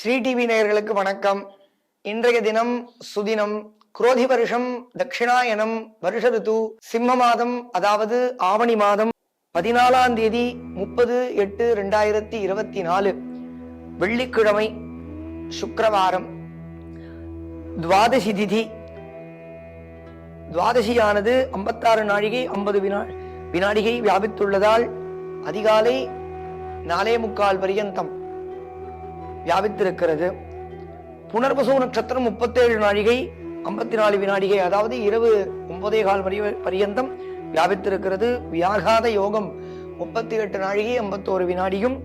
Sri TV நேயர்களுக்கு வணக்கம். இன்றைய தினம் சுதினம் குரோதி வருஷம் தட்சிணாயனம் வருஷ ரித்து சிம்ம மாதம் அதாவது ஆவணி மாதம் பதினாலாம் தேதி முப்பது எட்டு ரெண்டாயிரத்தி இருபத்தி நாலு வெள்ளிக்கிழமை சுக்கரவாரம். துவாதசி திதி. துவாதசியானது ஐம்பத்தாறு நாழிகை ஐம்பது வினா வினாடிகை வியாபித்துள்ளதால் அதிகாலை நாலே முக்கால் பரியந்தம். வியாபித்திருக்கிறது. புனர்பசு நட்சத்திரம் முப்பத்தேழு நாழிகை ஐம்பத்தி நாலு வினாடிகை அதாவது இரவு ஒன்பதே கால் வரி பரியந்தம் வியாபித்திருக்கிறது. வியாகாத யோகம் முப்பத்தி எட்டு நாழிகை ஐம்பத்தோரு வினாடியும்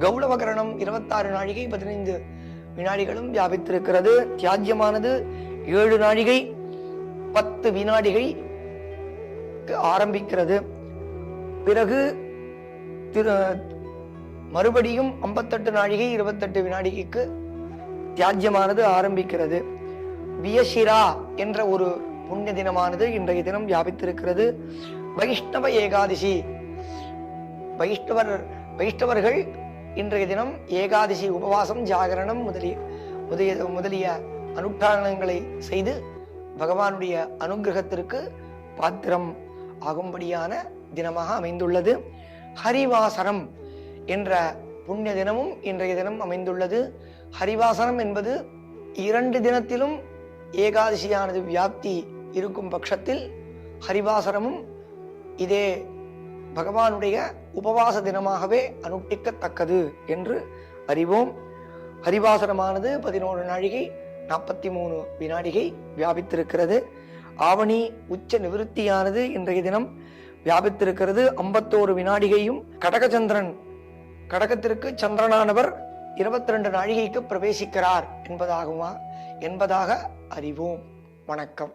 கௌளவகரணம் இருபத்தாறு நாழிகை பதினைந்து வினாடிகளும் வியாபித்திருக்கிறது. தியாஜ்யமானது ஏழு நாழிகை பத்து வினாடிகை ஆரம்பிக்கிறது. பிறகு திரு மறுபடியும் ஐம்பத்தெட்டு நாழிகை இருபத்தெட்டு வினாடிகைக்கு தியாஜ்யமானது ஆரம்பிக்கிறது. வியசிரா என்ற ஒரு புண்ணிய தினமானது இன்றைய தினம் வியாபித்திருக்கிறது. வைஷ்ணவ ஏகாதசி. வைஷ்ணவர் வைஷ்ணவர்கள் இன்றைய தினம் ஏகாதசி உபவாசம் ஜாகரணம் முதலிய முதலிய முதலிய அனுஷ்டானங்களை செய்து பகவானுடைய அனுகிரகத்திற்கு பாத்திரம் ஆகும்படியான தினமாக அமைந்துள்ளது. ஹரிவாசனம். என்ற புண்ணிய தினமும் இன்றைய தினம் அமைந்துள்ளது. ஹரிவாசனம் என்பது இரண்டு தினத்திலும் ஏகாதசியானது வியாப்தி இருக்கும் பட்சத்தில் ஹரிவாசனமும் இதே பகவானுடைய உபவாச தினமாகவே அனுட்டிக்கத்தக்கது என்று அறிவோம். ஹரிவாசனமானது பதினோரு நாழிகை நாற்பத்தி மூணு வினாடிகை வியாபித்திருக்கிறது. ஆவணி உச்ச நிவிருத்தியானது இன்றைய தினம் வியாபித்திருக்கிறது. ஐம்பத்தோரு வினாடிகையும் கடகச்சந்திரன் கடகத்திற்கு சந்திரனானவர் இருபத்தி ரெண்டு நாழிகைக்கு பிரவேசிக்கிறார் என்பதாகுமா? என்பதாக அறிவோம். வணக்கம்.